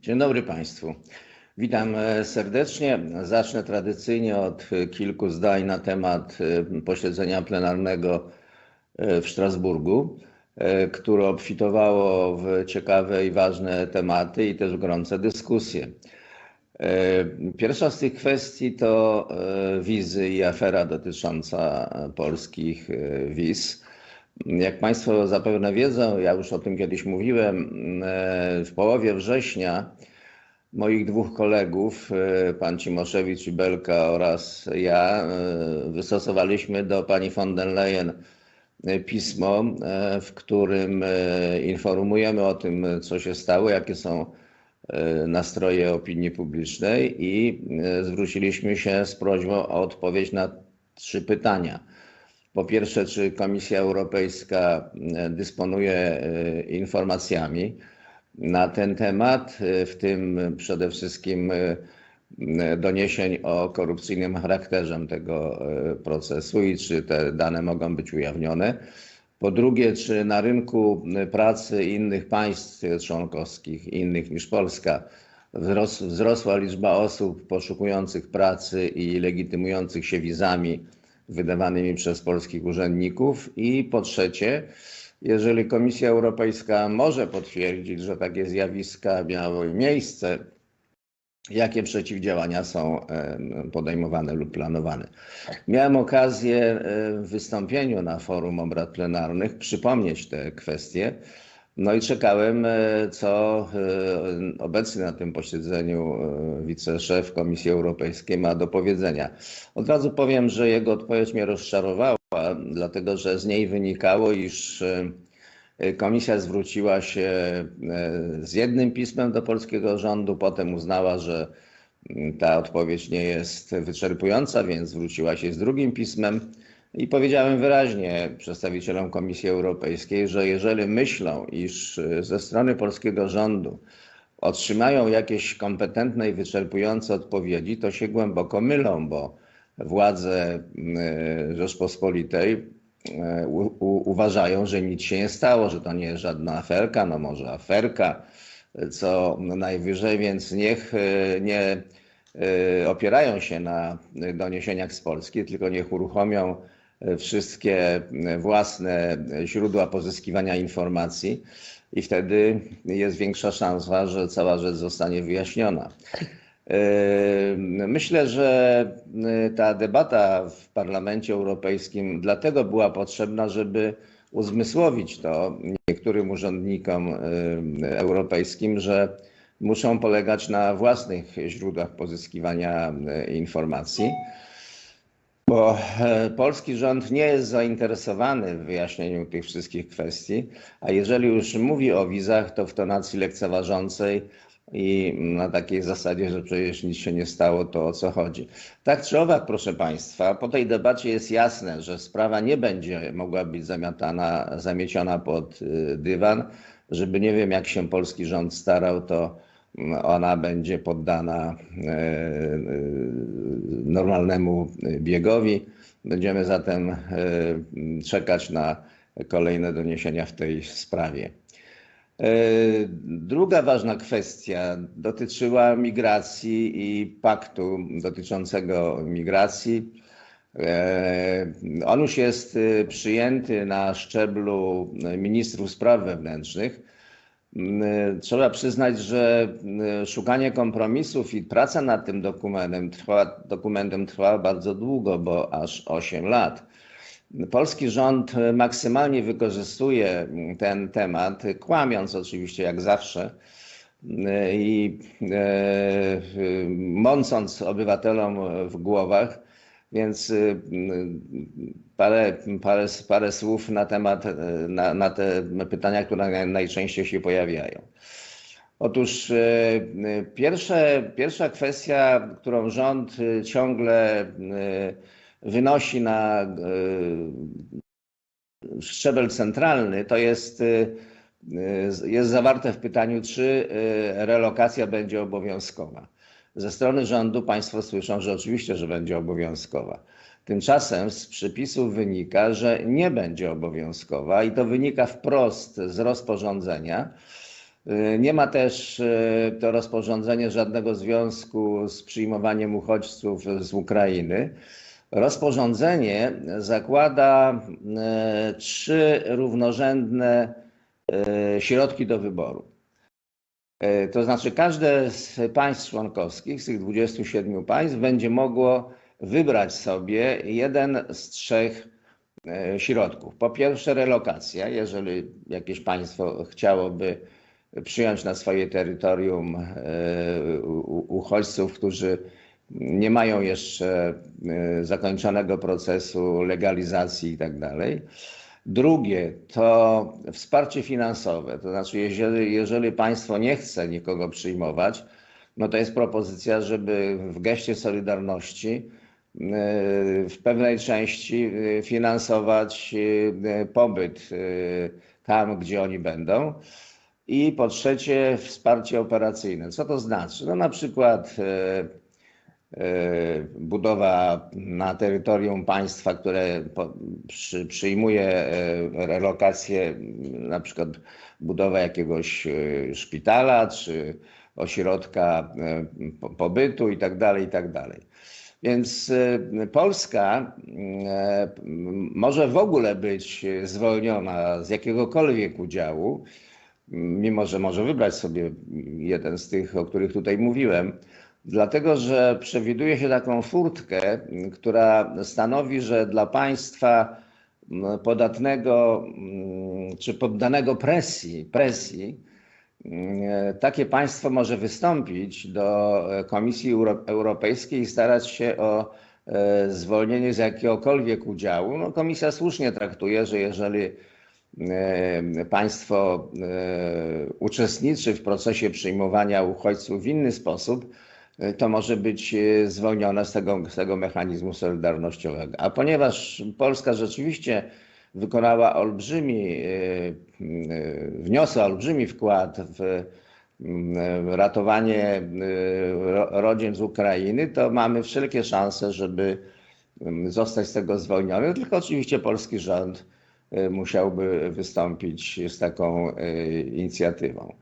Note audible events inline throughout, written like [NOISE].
Dzień dobry Państwu. Witam e, serdecznie. Zacznę tradycyjnie od e, kilku zdań na temat e, posiedzenia plenarnego w Strasburgu, które obfitowało w ciekawe i ważne tematy i też gorące dyskusje. Pierwsza z tych kwestii to wizy i afera dotycząca polskich wiz. Jak Państwo zapewne wiedzą, ja już o tym kiedyś mówiłem, w połowie września moich dwóch kolegów, pan Cimoszewicz i Belka oraz ja, wystosowaliśmy do pani von der Leyen pismo, w którym informujemy o tym, co się stało, jakie są nastroje opinii publicznej i zwróciliśmy się z prośbą o odpowiedź na trzy pytania. Po pierwsze, czy Komisja Europejska dysponuje informacjami na ten temat, w tym przede wszystkim doniesień o korupcyjnym charakterze tego procesu i czy te dane mogą być ujawnione. Po drugie, czy na rynku pracy innych państw członkowskich, innych niż Polska, wzrosła liczba osób poszukujących pracy i legitymujących się wizami wydawanymi przez polskich urzędników. I po trzecie, jeżeli Komisja Europejska może potwierdzić, że takie zjawiska miały miejsce, jakie przeciwdziałania są podejmowane lub planowane. Miałem okazję w wystąpieniu na forum obrad plenarnych przypomnieć te kwestie. No i czekałem, co obecny na tym posiedzeniu wiceszef Komisji Europejskiej ma do powiedzenia. Od razu powiem, że jego odpowiedź mnie rozczarowała, dlatego że z niej wynikało, iż Komisja zwróciła się z jednym pismem do polskiego rządu, potem uznała, że ta odpowiedź nie jest wyczerpująca, więc zwróciła się z drugim pismem. I powiedziałem wyraźnie przedstawicielom Komisji Europejskiej, że jeżeli myślą, iż ze strony polskiego rządu otrzymają jakieś kompetentne i wyczerpujące odpowiedzi, to się głęboko mylą, bo władze Rzeczpospolitej uważają, że nic się nie stało, że to nie jest żadna aferka, no może aferka, co najwyżej, więc niech nie opierają się na doniesieniach z Polski, tylko niech uruchomią wszystkie własne źródła pozyskiwania informacji i wtedy jest większa szansa, że cała rzecz zostanie wyjaśniona. Myślę, że ta debata w Parlamencie Europejskim dlatego była potrzebna, żeby uzmysłowić to niektórym urzędnikom europejskim, że muszą polegać na własnych źródłach pozyskiwania informacji. Bo polski rząd nie jest zainteresowany w wyjaśnieniu tych wszystkich kwestii, a jeżeli już mówi o wizach, to w tonacji lekceważącej i na takiej zasadzie, że przecież nic się nie stało, to o co chodzi. Tak czy owak, proszę Państwa, po tej debacie jest jasne, że sprawa nie będzie mogła być zamiatana, zamieciona pod dywan, żeby nie wiem, jak się polski rząd starał, to ona będzie poddana normalnemu biegowi. Będziemy zatem czekać na kolejne doniesienia w tej sprawie. Druga ważna kwestia dotyczyła migracji i paktu dotyczącego migracji. On już jest przyjęty na szczeblu ministrów spraw wewnętrznych. Trzeba przyznać, że szukanie kompromisów i praca nad tym dokumentem trwa, dokumentem trwa bardzo długo, bo aż 8 lat. Polski rząd maksymalnie wykorzystuje ten temat, kłamiąc oczywiście jak zawsze i mącąc obywatelom w głowach, więc parę, parę, parę słów na temat, na, na te pytania, które najczęściej się pojawiają. Otóż pierwsze, pierwsza kwestia, którą rząd ciągle wynosi na szczebel centralny, to jest, jest zawarte w pytaniu, czy relokacja będzie obowiązkowa. Ze strony rządu Państwo słyszą, że oczywiście, że będzie obowiązkowa. Tymczasem z przepisów wynika, że nie będzie obowiązkowa i to wynika wprost z rozporządzenia, Y, Nie ma też y, to rozporządzenie żadnego związku z przyjmowaniem uchodźców z Ukrainy. Rozporządzenie zakłada y, trzy równorzędne środki do wyboru. Y, To znaczy, każde z państw członkowskich, z tych 27 państw, będzie mogło wybrać sobie jeden z trzech e, środków. Po pierwsze, relokacja. Jeżeli jakieś państwo chciałoby przyjąć na swoje terytorium e, uchodźców, którzy nie mają jeszcze e, zakończonego procesu legalizacji i tak. Drugie to wsparcie finansowe, to znaczy jeżeli, jeżeli państwo nie chce nikogo przyjmować, no to jest propozycja, żeby w geście solidarności e, w pewnej części e, finansować e, pobyt tam, gdzie oni będą. I po trzecie wsparcie operacyjne. Co to znaczy? No na przykład budowa na terytorium państwa, które przyjmuje e, relokację, na przykład budowa jakiegoś e, szpitala czy ośrodka e, po- pobytu i tak dalej, i tak. Więc e, Polska e, może w ogóle być zwolniona z jakiegokolwiek udziału, mimo że może wybrać sobie jeden z tych, o których tutaj mówiłem, dlatego że przewiduje się taką furtkę, która stanowi, że dla państwa podatnego czy poddanego presji, presji takie państwo może wystąpić do Komisji Euro- Europejskiej i starać się o e, zwolnienie z jakiegokolwiek udziału. No, komisja słusznie traktuje, że jeżeli e, państwo e, uczestniczy w procesie przyjmowania uchodźców w inny sposób, to może być e, zwolnione z tego, z tego mechanizmu solidarnościowego. A ponieważ Polska rzeczywiście wykonała olbrzymi, e, wniosła olbrzymi wkład w m, ratowanie e, ro- rodzin z Ukrainy, to mamy wszelkie szanse, żeby m, zostać z tego zwolniony, tylko oczywiście polski rząd musiałby wystąpić z taką inicjatywą.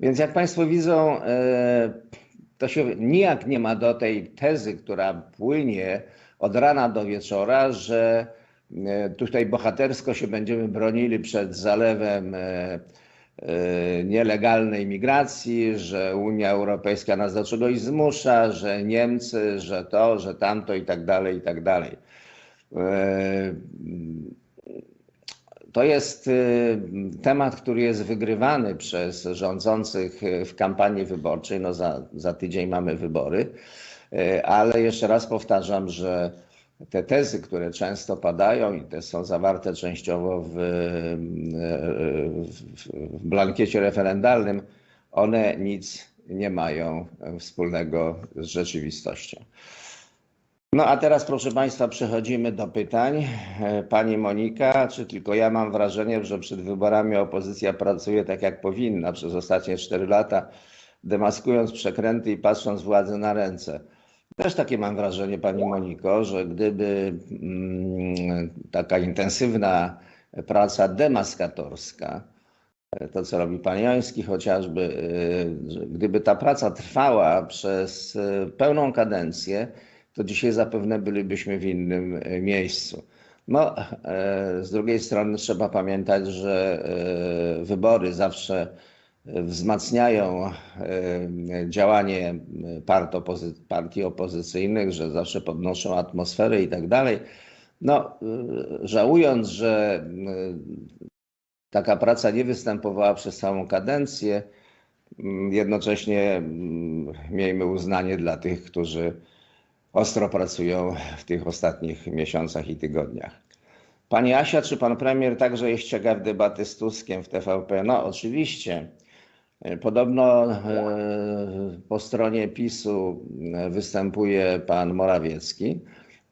Więc jak Państwo widzą, to się nijak nie ma do tej tezy, która płynie od rana do wieczora, że e, tutaj bohatersko się będziemy bronili przed zalewem e, e, nielegalnej migracji, że Unia Europejska nas do czegoś zmusza, że Niemcy, że to, że tamto i tak dalej, i tak dalej. To jest y, temat, który jest wygrywany przez rządzących y, w kampanii wyborczej. No za, za tydzień mamy wybory, Y, ale jeszcze raz powtarzam, że te tezy, które często padają i te są zawarte częściowo w, w, w blankiecie referendalnym, one nic nie mają wspólnego z rzeczywistością. No a teraz, proszę Państwa, przechodzimy do pytań. E, Pani Monika, czy tylko ja mam wrażenie, że przed wyborami opozycja pracuje tak jak powinna przez ostatnie 4 lata, demaskując przekręty i patrząc władzy na ręce? Też takie mam wrażenie, Pani Moniko, że gdyby mm, taka intensywna praca demaskatorska, e, to co robi pan Joński chociażby, e, gdyby ta praca trwała przez pełną kadencję, to dzisiaj zapewne bylibyśmy w innym e, miejscu. No, e, z drugiej strony trzeba pamiętać, że e, wybory zawsze wzmacniają działanie part opozy- partii opozycyjnych, że zawsze podnoszą atmosferę i tak dalej. No, żałując, że taka praca nie występowała przez całą kadencję, jednocześnie miejmy uznanie dla tych, którzy ostro pracują w tych ostatnich miesiącach i tygodniach. Pani Asia, czy pan premier także jest ciekaw debaty z Tuskiem w TVP? No, oczywiście. Podobno e, po stronie PiSu e, występuje pan Morawiecki.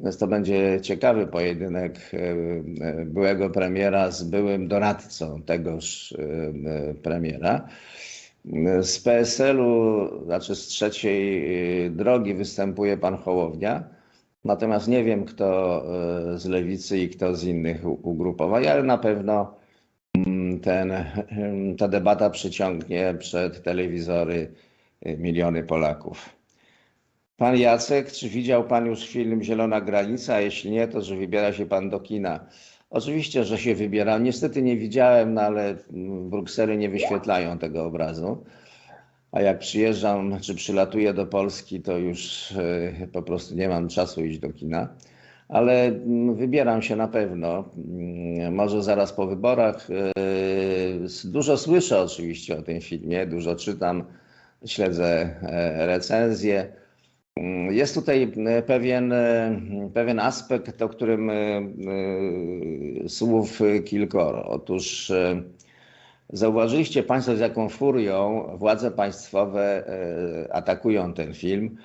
Więc to będzie ciekawy pojedynek e, byłego premiera z byłym doradcą tegoż premiera. Z PSL-u, znaczy z trzeciej y, drogi występuje pan Hołownia. Natomiast nie wiem, kto y, z lewicy i kto z innych ugrupowań, ale na pewno mm, ten, [LAUGHS] ta debata przyciągnie przed telewizory miliony Polaków. Pan Jacek, czy widział Pan już film Zielona Granica? Jeśli nie, to że wybiera się Pan do kina. Oczywiście, że się wybieram. Niestety nie widziałem, no ale Brukseli nie wyświetlają tego obrazu. A jak przyjeżdżam czy przylatuję do Polski, to już e, po prostu nie mam czasu iść do kina. Ale mm, wybieram się na pewno. Mm, Może zaraz po wyborach. E, Dużo słyszę oczywiście o tym filmie, dużo czytam, śledzę e, recenzje. Jest tutaj e, pewien, e, pewien aspekt, o którym e, słów kilkoro. Otóż zauważyliście Państwo, z jaką furią władze państwowe atakują ten film,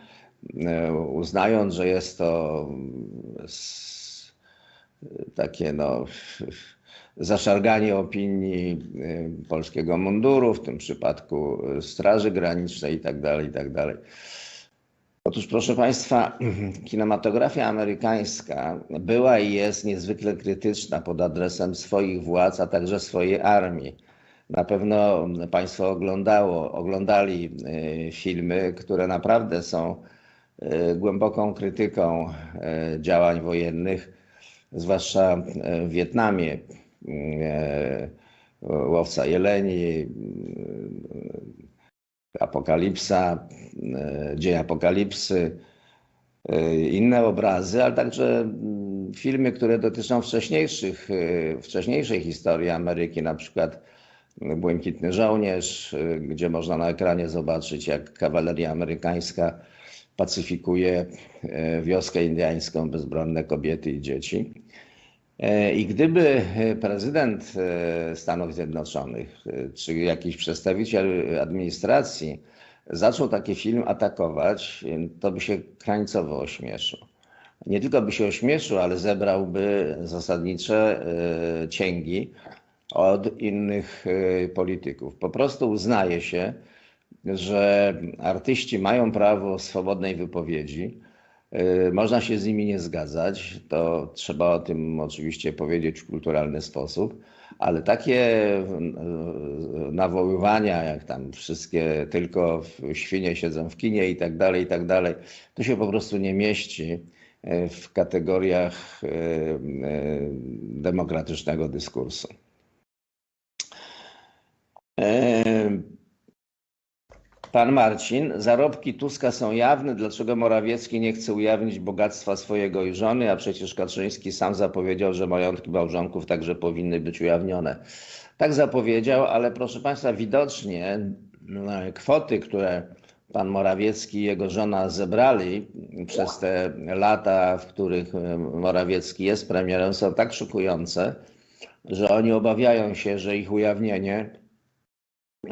uznając, że jest to takie no, zaszarganie opinii polskiego munduru, w tym przypadku Straży Granicznej i tak dalej, i tak dalej. Otóż, proszę Państwa, kinematografia amerykańska była i jest niezwykle krytyczna pod adresem swoich władz, a także swojej armii. Na pewno Państwo oglądało, oglądali e, filmy, które naprawdę są e, głęboką krytyką e, działań wojennych, zwłaszcza w Wietnamie. Łowca Jeleni, Apokalipsa, e, Dzień Apokalipsy, e, inne obrazy, ale także mm, filmy, które dotyczą wcześniejszych, e, wcześniejszej historii Ameryki, na przykład Błękitny Żołnierz, gdzie można na ekranie zobaczyć, jak kawaleria amerykańska pacyfikuje wioskę indyjską, bezbronne kobiety i dzieci. E, I gdyby e, prezydent e, Stanów Zjednoczonych czy jakiś przedstawiciel administracji zaczął taki film atakować, to by się krańcowo ośmieszył. Nie tylko by się ośmieszył, ale zebrałby zasadnicze cięgi od innych polityków. Po prostu uznaje się, że artyści mają prawo swobodnej wypowiedzi. Y, Można się z nimi nie zgadzać, to trzeba o tym oczywiście powiedzieć w kulturalny sposób, ale takie y, nawoływania, jak tam wszystkie tylko w- świnie siedzą w kinie i tak dalej, i tak dalej, to się po prostu nie mieści y, w kategoriach demokratycznego dyskursu. Pan Marcin, zarobki Tuska są jawne. Dlaczego Morawiecki nie chce ujawnić bogactwa swojego i żony, a przecież Kaczyński sam zapowiedział, że majątki małżonków także powinny być ujawnione. Tak zapowiedział, ale proszę Państwa, widocznie no, kwoty, które pan Morawiecki i jego żona zebrali przez te lata, w których e, Morawiecki jest premierem, są tak szokujące, że oni obawiają się, że ich ujawnienie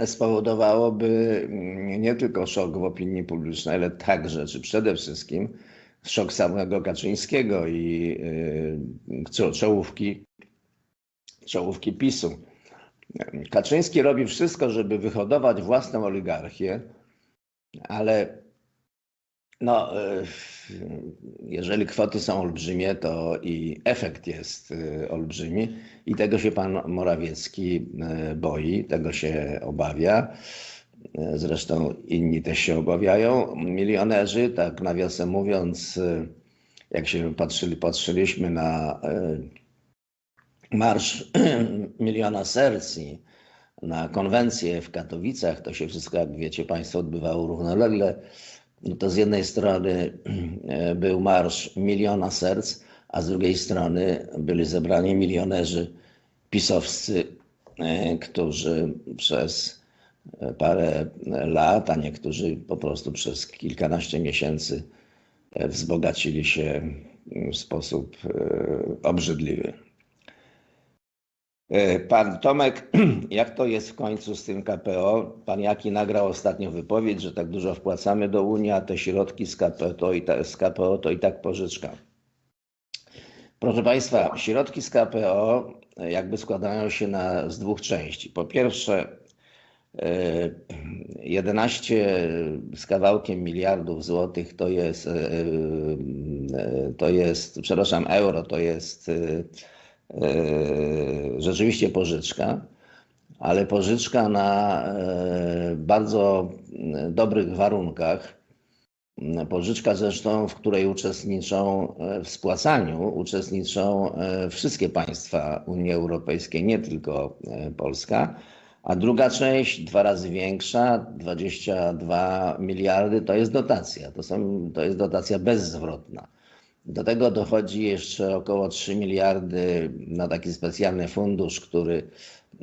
spowodowałoby mm, nie tylko szok w opinii publicznej, ale także, czy przede wszystkim szok samego Kaczyńskiego i y, czo- czołówki, czołówki PiSu. Kaczyński robi wszystko, żeby wyhodować własną oligarchię, ale no, y, jeżeli kwoty są olbrzymie, to i efekt jest y, olbrzymi i tego się pan Morawiecki y, boi, tego się obawia. Zresztą inni też się obawiają. Milionerzy, tak nawiasem mówiąc, jak się patrzyli, patrzyliśmy na Marsz [CLEARS THROAT] Miliona Serc na konwencję w Katowicach, to się wszystko, jak wiecie Państwo, odbywało równolegle. No to z jednej strony [CLEARS THROAT] e, był Marsz Miliona Serc, a z drugiej strony byli zebrani milionerzy pisowscy, e, którzy przez e, parę lat, a niektórzy po prostu przez kilkanaście miesięcy wzbogacili się w sposób obrzydliwy. E, Pan Tomek, [CLEARS THROAT] jak to jest w końcu z tym KPO? Pan Jaki nagrał ostatnio wypowiedź, że tak dużo wpłacamy do Unii, a te środki z KPO to i, ta, z KPO to i tak pożyczka. Proszę Państwa, środki z KPO e, jakby składają się na, z dwóch części. Po pierwsze, e, 11 z kawałkiem miliardów złotych to jest, e, e, to jest, przepraszam, euro to jest e, e, rzeczywiście pożyczka, ale pożyczka na e, bardzo dobrych warunkach, pożyczka zresztą, w której uczestniczą e, w spłacaniu, uczestniczą e, wszystkie państwa Unii Europejskiej, nie tylko e, Polska. A druga część, dwa razy większa, 22 miliardy, to jest dotacja. To, są, to jest dotacja bezzwrotna. Do tego dochodzi jeszcze około 3 miliardy na taki specjalny fundusz, który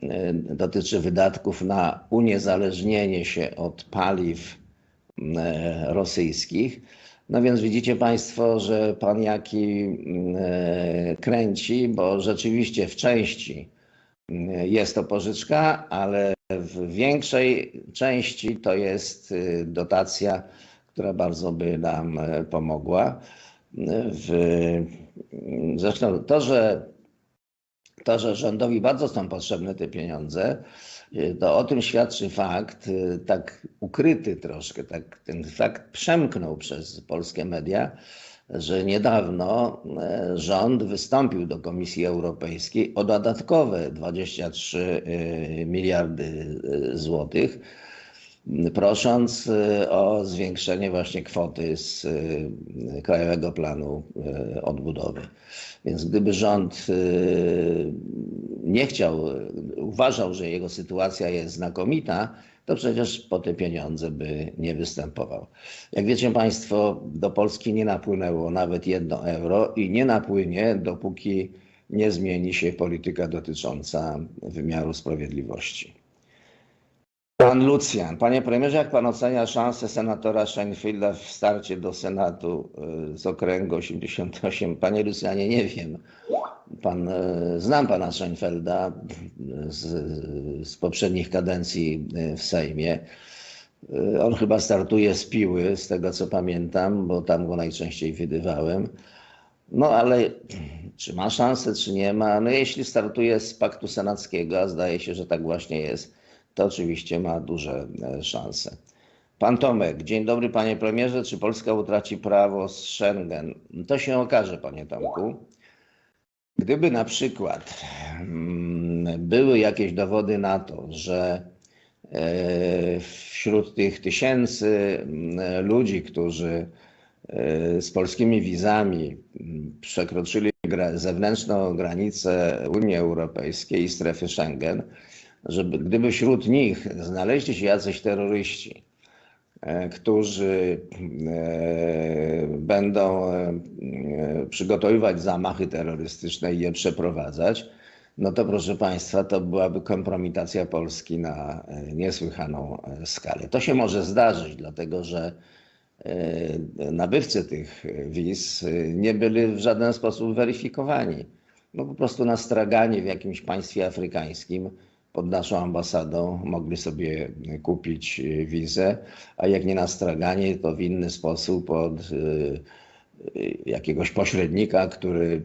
e, dotyczy wydatków na uniezależnienie się od paliw e, rosyjskich. No więc widzicie Państwo, że pan Jaki e, kręci, bo rzeczywiście w części jest to pożyczka, ale w większej części to jest dotacja, która bardzo by nam pomogła. W, zresztą to, że to, że rządowi bardzo są potrzebne te pieniądze, y, to o tym świadczy fakt, y, tak ukryty troszkę, tak ten fakt przemknął przez polskie media, że niedawno e, rząd wystąpił do Komisji Europejskiej o dodatkowe 23 e, miliardy złotych, prosząc o zwiększenie właśnie kwoty z Krajowego Planu Odbudowy. Więc gdyby rząd nie chciał, uważał, że jego sytuacja jest znakomita, to przecież po te pieniądze by nie występował. Jak wiecie Państwo, do Polski nie napłynęło nawet jedno euro i nie napłynie, dopóki nie zmieni się polityka dotycząca wymiaru sprawiedliwości. Pan Lucjan, panie premierze, jak pan ocenia szansę senatora Scheinfelda w starcie do Senatu y, z okręgu 88? Panie Lucjanie, nie wiem. Pan, y, znam pana Scheinfelda z, z poprzednich kadencji y, w Sejmie. On chyba startuje z piły, z tego co pamiętam, bo tam go najczęściej widywałem. No ale czy ma szansę, czy nie ma? No jeśli startuje z paktu senackiego, a zdaje się, że tak właśnie jest, to oczywiście ma duże e, szanse. Pan Tomek, dzień dobry panie premierze. Czy Polska utraci prawo z Schengen? To się okaże, panie Tomku. Gdyby na przykład mm, były jakieś dowody na to, że e, wśród tych tysięcy mm, ludzi, którzy e, z polskimi wizami mm, przekroczyli zewnętrzną granicę Unii Europejskiej i strefy Schengen, żeby gdyby wśród nich znaleźli się jacyś terroryści, e, którzy e, będą e, przygotowywać zamachy terrorystyczne i je przeprowadzać, no to proszę Państwa, to byłaby kompromitacja Polski na niesłychaną skalę. To się może zdarzyć, dlatego że nabywcy tych wiz nie byli w żaden sposób weryfikowani. No po prostu na straganie w jakimś państwie afrykańskim pod naszą ambasadą mogli sobie kupić e, wizę, a jak nie na straganie, to w inny sposób od e, jakiegoś pośrednika, który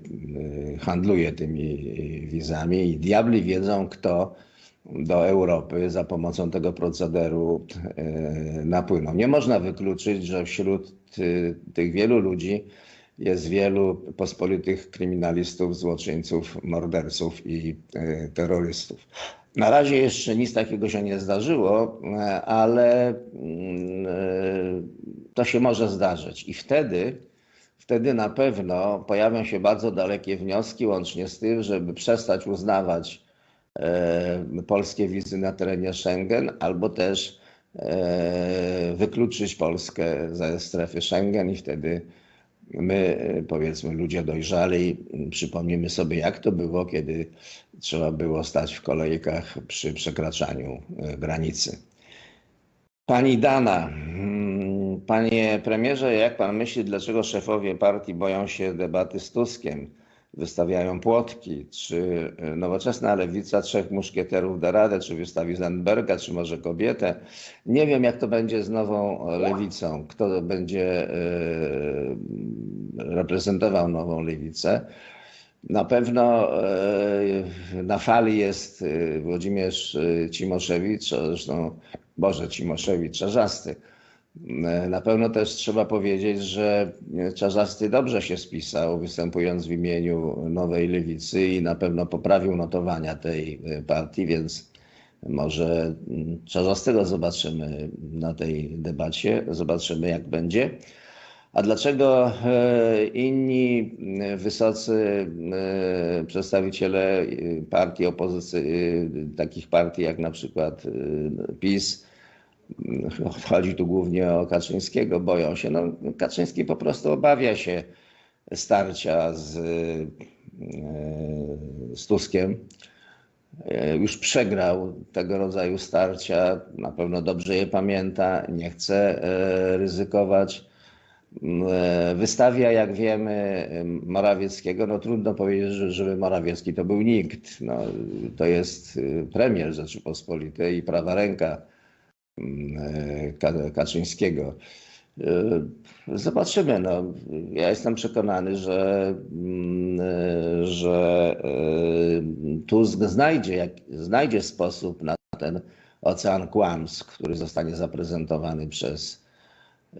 e, handluje tymi wizami i diabli wiedzą, kto do Europy za pomocą tego procederu napłynął. Nie można wykluczyć, że wśród tych wielu ludzi jest wielu pospolitych kryminalistów, złoczyńców, morderców i terrorystów. Na razie jeszcze nic takiego się nie zdarzyło, ale mm, to się może zdarzyć. I wtedy, wtedy na pewno pojawią się bardzo dalekie wnioski, łącznie z tym, żeby przestać uznawać e, polskie wizy na terenie Schengen, albo też e, wykluczyć Polskę ze strefy Schengen i wtedy my, powiedzmy, ludzie dojrzali, przypomnimy sobie, jak to było, kiedy trzeba było stać w kolejkach przy przekraczaniu e, granicy. Pani Dana, mm, panie premierze, jak pan myśli, dlaczego szefowie partii boją się debaty z Tuskiem? Wystawiają płotki, czy e, nowoczesna lewica trzech muszkieterów da radę, czy wystawi Zandberga, czy może kobietę. Nie wiem, jak to będzie z nową lewicą, kto będzie e, reprezentował nową lewicę. Na pewno e, na fali jest Włodzimierz Cimoszewicz, zresztą Boże Cimoszewicz, Czarzasty. Na pewno też trzeba powiedzieć, że Czarzasty dobrze się spisał, występując w imieniu Nowej Lewicy i na pewno poprawił notowania tej partii, więc Może mm, Czarzastego zobaczymy na tej debacie, zobaczymy jak będzie. A dlaczego e, inni e, wysocy e, przedstawiciele e, partii opozycji, e, takich partii jak na przykład e, PiS, chodzi tu głównie o Kaczyńskiego, boją się. No, Kaczyński po prostu obawia się starcia z, e, z Tuskiem. E, Już przegrał tego rodzaju starcia, na pewno dobrze je pamięta, nie chce e, ryzykować. M, e, Wystawia, jak wiemy, Morawieckiego. No trudno powiedzieć, że- żeby Morawiecki to był nikt. No, to jest premier Rzeczypospolitej i prawa ręka Kaczyńskiego. E, Zobaczymy. No. Ja jestem przekonany, że, mm, że e, Tusk znajdzie, znajdzie sposób na ten ocean kłamstw, który zostanie zaprezentowany przez,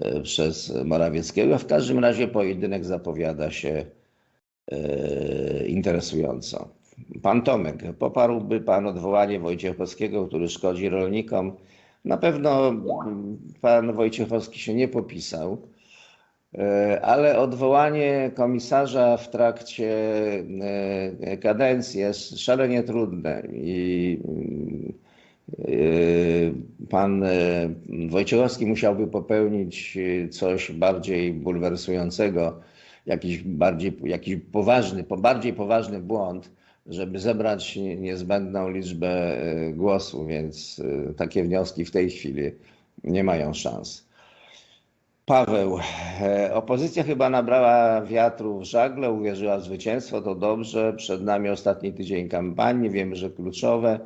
e, przez Morawieckiego. W każdym razie pojedynek zapowiada się interesująco. Pan Tomek, poparłby Pan odwołanie Wojciechowskiego, który szkodzi rolnikom? Na pewno Pan Wojciechowski się nie popisał, e, ale odwołanie komisarza w trakcie e, kadencji jest szalenie trudne i e, pan Wojciechowski musiałby popełnić coś bardziej bulwersującego, jakiś bardziej, jakiś poważny, po- bardziej poważny błąd, żeby zebrać niezbędną liczbę e, głosów, więc e, takie wnioski w tej chwili nie mają szans. Paweł, e, opozycja chyba nabrała wiatru w żagle, uwierzyła w zwycięstwo, to dobrze. Przed nami ostatni tydzień kampanii, wiemy, że kluczowe.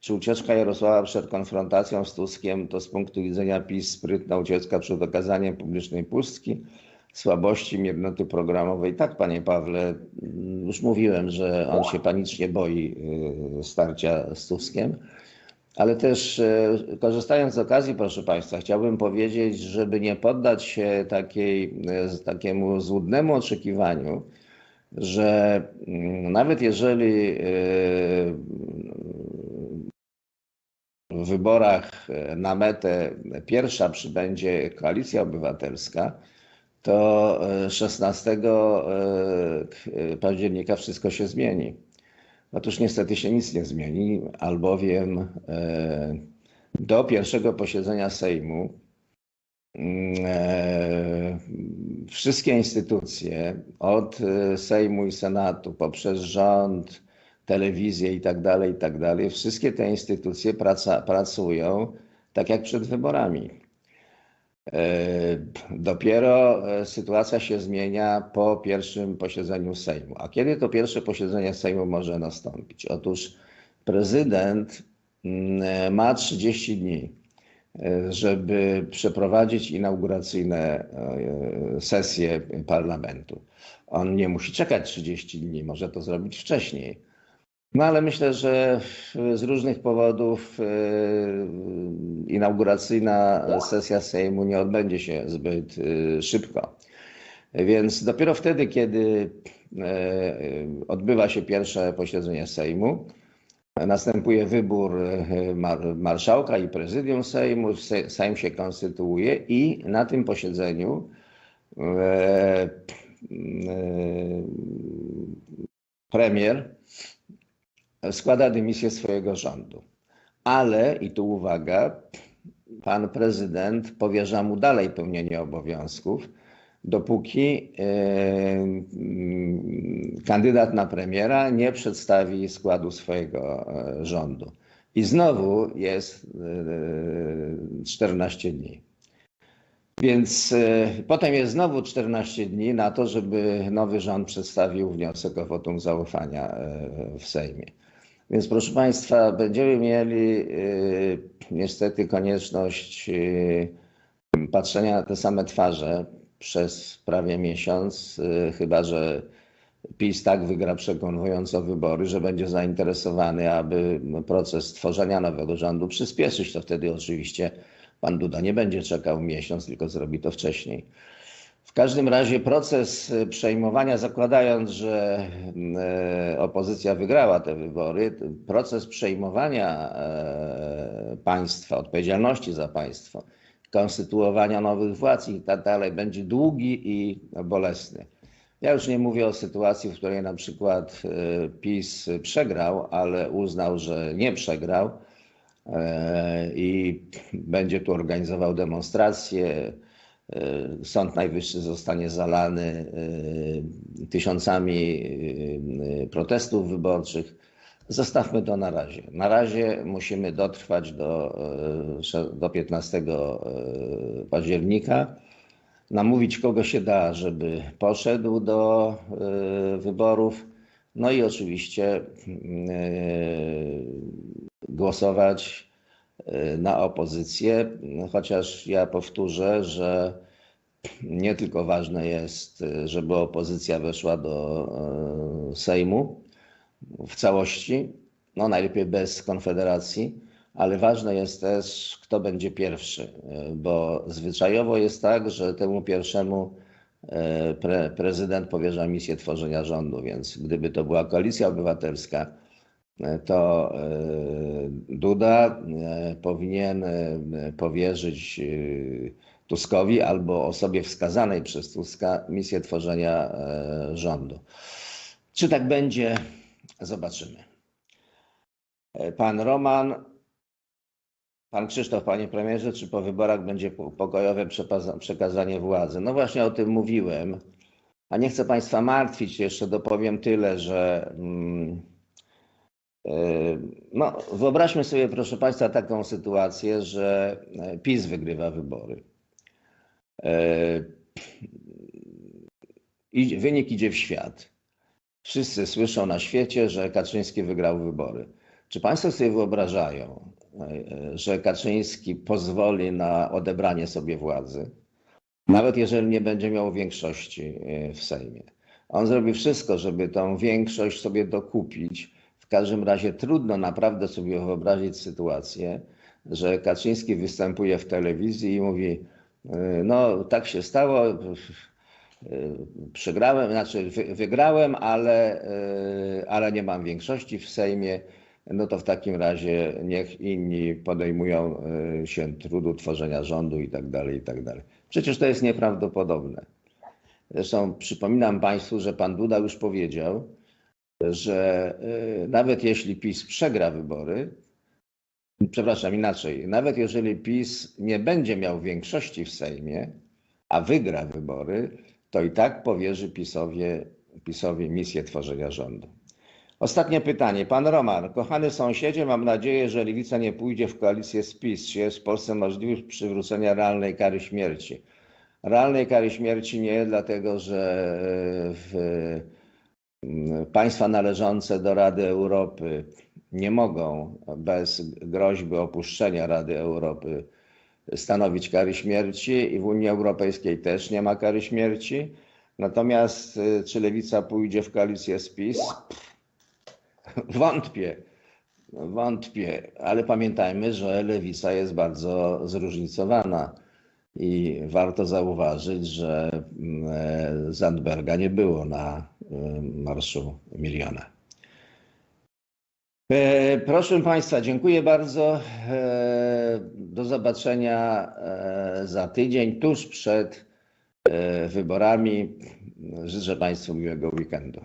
Czy ucieczka Jarosława przed konfrontacją z Tuskiem to z punktu widzenia PiS sprytna ucieczka przed okazaniem publicznej pustki, słabości miernoty programowej? Tak, panie Pawle, mm, już mówiłem, że on się panicznie boi y, starcia z Tuskiem. Ale też e, korzystając z okazji, proszę Państwa, chciałbym powiedzieć, żeby nie poddać się takiej, z- takiemu złudnemu oczekiwaniu, że mm, nawet jeżeli w wyborach na metę pierwsza przybędzie Koalicja Obywatelska, to e, 16 e, k- października wszystko się zmieni. Otóż niestety się nic nie zmieni, albowiem e, do pierwszego posiedzenia Sejmu mm, e, wszystkie instytucje, od e, Sejmu i Senatu, poprzez rząd, telewizję i tak dalej, i tak wszystkie te instytucje praca, pracują tak jak przed wyborami. E, Dopiero e, sytuacja się zmienia po pierwszym posiedzeniu Sejmu. A kiedy to pierwsze posiedzenie Sejmu może nastąpić? Otóż prezydent mm, e, ma 30 dni, żeby przeprowadzić inauguracyjne sesje parlamentu. On nie musi czekać 30 dni, może to zrobić wcześniej. No ale myślę, że z różnych powodów e, inauguracyjna sesja Sejmu nie odbędzie się zbyt e, szybko. Więc dopiero wtedy, kiedy e, odbywa się pierwsze posiedzenie Sejmu, następuje wybór mar- marszałka i prezydium Sejmu, Se- Sejm się konstytuuje i na tym posiedzeniu premier składa dymisję swojego rządu. Ale, i tu uwaga, pan prezydent powierza mu dalej pełnienie obowiązków, dopóki e, mm, kandydat na premiera nie przedstawi składu swojego e, rządu. I znowu jest e, 14 dni. Więc e, potem jest znowu 14 dni na to, żeby nowy rząd przedstawił wniosek o wotum zaufania e, w Sejmie. Więc proszę Państwa, będziemy mieli e, niestety konieczność e, patrzenia na te same twarze przez prawie miesiąc, e, chyba że PiS tak wygra przekonująco wybory, że będzie zainteresowany, aby proces tworzenia nowego rządu przyspieszyć. To wtedy oczywiście pan Duda nie będzie czekał miesiąc, tylko zrobi to wcześniej. W każdym razie proces e, przejmowania, zakładając, że e, opozycja wygrała te wybory, proces przejmowania e, państwa, odpowiedzialności za państwo, konstytuowania nowych władz i tak dalej będzie długi i bolesny. Ja już nie mówię o sytuacji, w której na przykład e, PiS przegrał, ale uznał, że nie przegrał e, i będzie tu organizował demonstracje. E, Sąd Najwyższy zostanie zalany e, tysiącami e, protestów wyborczych. Zostawmy to na razie. Na razie musimy dotrwać do, do 15 e, października namówić kogo się da, żeby poszedł do wyborów. No i oczywiście głosować na opozycję, chociaż ja powtórzę, że nie tylko ważne jest, e, żeby opozycja weszła do e, Sejmu w całości, no najlepiej bez konfederacji, ale ważne jest też, kto będzie pierwszy, bo zwyczajowo jest tak, że temu pierwszemu pre, prezydent powierza misję tworzenia rządu, więc gdyby to była koalicja obywatelska, to e, Duda e, powinien e, powierzyć Tuskowi albo osobie wskazanej przez Tuska misję tworzenia rządu. Czy tak będzie? Zobaczymy. Pan Roman, pan Krzysztof, panie premierze, czy po wyborach będzie po- pokojowe przekazanie władzy? No właśnie o tym mówiłem, a nie chcę państwa martwić. Jeszcze dopowiem tyle, że mm, no, wyobraźmy sobie, proszę państwa, taką sytuację, że e, PiS wygrywa wybory. E, wynik idzie w świat. Wszyscy słyszą na świecie, że Kaczyński wygrał wybory. Czy Państwo sobie wyobrażają, e, że Kaczyński pozwoli na odebranie sobie władzy, nawet jeżeli nie będzie miał większości w Sejmie? On zrobi wszystko, żeby tą większość sobie dokupić. Każdym razie trudno naprawdę sobie wyobrazić sytuację, że Kaczyński występuje w telewizji i mówi: e, No, tak się stało. Przegrałem, znaczy wy- wygrałem, ale, ale nie mam większości w Sejmie. No to w takim razie niech inni podejmują się trudu tworzenia rządu i tak dalej, i tak dalej. Przecież to jest nieprawdopodobne. Zresztą przypominam Państwu, że pan Duda już powiedział, że e, nawet jeśli PiS przegra wybory, przepraszam inaczej, nawet jeżeli PiS nie będzie miał większości w Sejmie, a wygra wybory, to i tak powierzy PiSowi, PiSowi misję tworzenia rządu. Ostatnie pytanie. Pan Roman, kochany sąsiedzie, mam nadzieję, że Lewica nie pójdzie w koalicję z PiS. Czy jest w Polsce możliwość przywrócenia realnej kary śmierci? Realnej kary śmierci nie, dlatego że w, mm, państwa należące do Rady Europy nie mogą bez groźby opuszczenia Rady Europy stanowić kary śmierci i w Unii Europejskiej też nie ma kary śmierci. Natomiast y, czy lewica pójdzie w koalicję z PiS? Wątpię. Wątpię, ale pamiętajmy, że lewica jest bardzo zróżnicowana i warto zauważyć, że mm, e, Zandberga nie było na Marszu Miliona. E, Proszę Państwa, dziękuję bardzo. E, Do zobaczenia e, za tydzień, tuż przed e, wyborami. Życzę Państwu miłego weekendu.